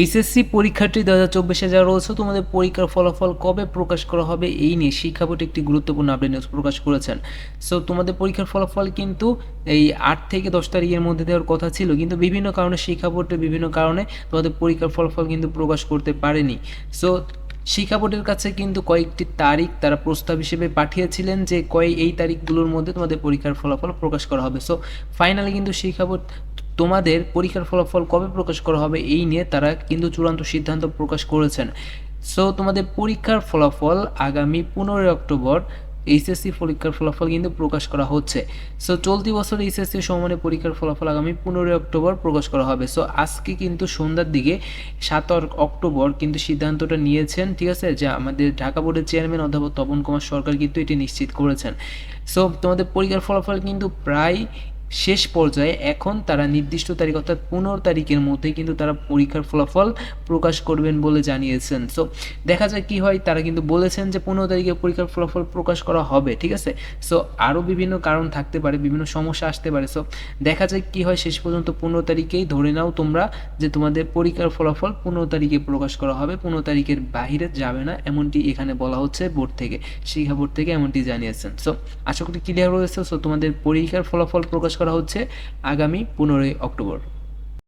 HSC পরীক্ষাটি দু হাজার চব্বিশে যারা রয়েছে, তোমাদের পরীক্ষার ফলাফল কবে প্রকাশ করা হবে এই নিয়ে শিক্ষা বোর্ড একটি গুরুত্বপূর্ণ আপডেট নিউজ প্রকাশ করেছেন। সো তোমাদের পরীক্ষার ফলাফল কিন্তু এই আট থেকে দশ তারিখের মধ্যে দেওয়ার কথা ছিল, কিন্তু বিভিন্ন কারণে শিক্ষা বোর্ডের বিভিন্ন কারণে তোমাদের পরীক্ষার ফলাফল কিন্তু প্রকাশ করতে পারেনি। সো শিক্ষা বোর্ডের কাছে কিন্তু কয়েকটি তারিখ তারা প্রস্তাব হিসেবে পাঠিয়েছিলেন যে কয় এই তারিখগুলোর মধ্যে তোমাদের পরীক্ষার ফলাফল প্রকাশ করা হবে। সো ফাইনালি কিন্তু শিক্ষা বোর্ড তোমাদের পরীক্ষার ফলাফল কবে প্রকাশ করা হবে এই নিয়ে তারা কিন্তু চূড়ান্ত সিদ্ধান্ত প্রকাশ করেছেন। সো তোমাদের পরীক্ষার ফলাফল আগামী পনেরোই অক্টোবর এইচএসসি পরীক্ষার ফলাফল কিন্তু প্রকাশ করা হচ্ছে। সো চলতি বছর এইচএসসি সমানে পরীক্ষার ফলাফল আগামী পনেরোই অক্টোবর প্রকাশ করা হবে। সো আজকে কিন্তু সন্ধ্যার দিকে সাত অক্টোবর কিন্তু সিদ্ধান্তটা নিয়েছেন, ঠিক আছে, যে আমাদের ঢাকা বোর্ডের চেয়ারম্যান অধ্যাপক তপন কুমার সরকার কিন্তু এটি নিশ্চিত করেছেন। সো তোমাদের পরীক্ষার ফলাফল কিন্তু প্রায় শেষ পর্যায়ে এখন তারা নির্দিষ্ট তারিখ অর্থাৎ পনেরো তারিখের মধ্যে কিন্তু তারা পরীক্ষার ফলাফল প্রকাশ করবেন বলে জানিয়েছেন। সো দেখা যায় কি হয়। তারা কিন্তু বলেছেন যে পনেরো তারিখে পরীক্ষার ফলাফল প্রকাশ করা হবে, ঠিক আছে? সো আরও বিভিন্ন কারণ থাকতে পারে, বিভিন্ন সমস্যা আসতে পারে। সো দেখা যায় কি হয় শেষ পর্যন্ত পনেরো তারিখেই। ধরে নাও তোমরা যে তোমাদের পরীক্ষার ফলাফল পনেরো তারিখে প্রকাশ করা হবে, পনেরো তারিখের বাইরে যাবে না, এমনটি এখানে বলা হচ্ছে বোর্ড থেকে, শিক্ষা বোর্ড থেকে এমনটি জানিয়েছেন। সো আশা করি ক্লিয়ার রয়েছে সো তোমাদের পরীক্ষার ফলাফল প্রকাশ করা হচ্ছে আগামী পনেরোই অক্টোবর।